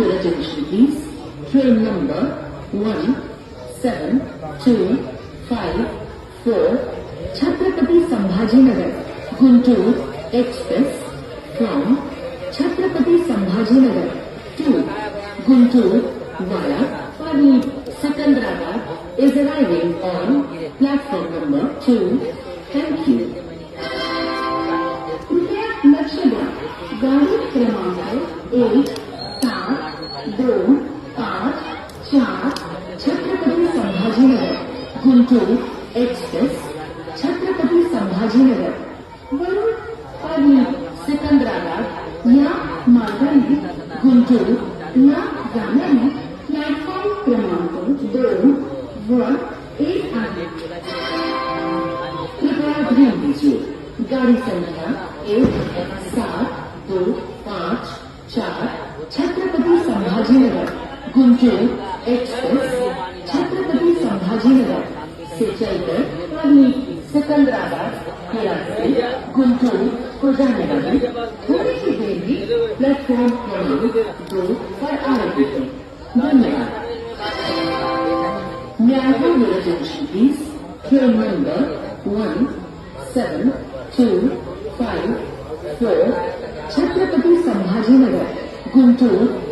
your attention please. Train number 1725 Chhatrapati Sambhajinagar, Guntur Express from Chhatrapati Sambhajinagar to Guntur via Pani Secunderabad is arriving on platform number 2. Thank you. कृपया लक्ष द्या गाडी क्रमांक एक चार Chhatrapati Sambhajinagar, Guntur express, Chhatrapati Sambhajinagar. वरून आणि सिकंदराबाद, या मार्गाने गुंटूर, या जाण्याने प्लॅटफॉर्म क्रमांक दोन, वर एक आहे. कृपया ध्यान दीजिए. गाड़ी संख्या एक, सात दो पाँच, चार, छत्रपति संभाजीनगर, गुंटूर एक्सप्रेस छत्रपति संभाजीनगर से चलकर वही सिकंदराबाद के रास्ते गुंटूर को जाने वाली थोड़ी सी देर में प्लेटफॉर्म क्रमांक दो पर आ रही है धन्यवाद May I have your attention, please? Train number one seven two five four Chhatrapati Sambhajinagar, Guntur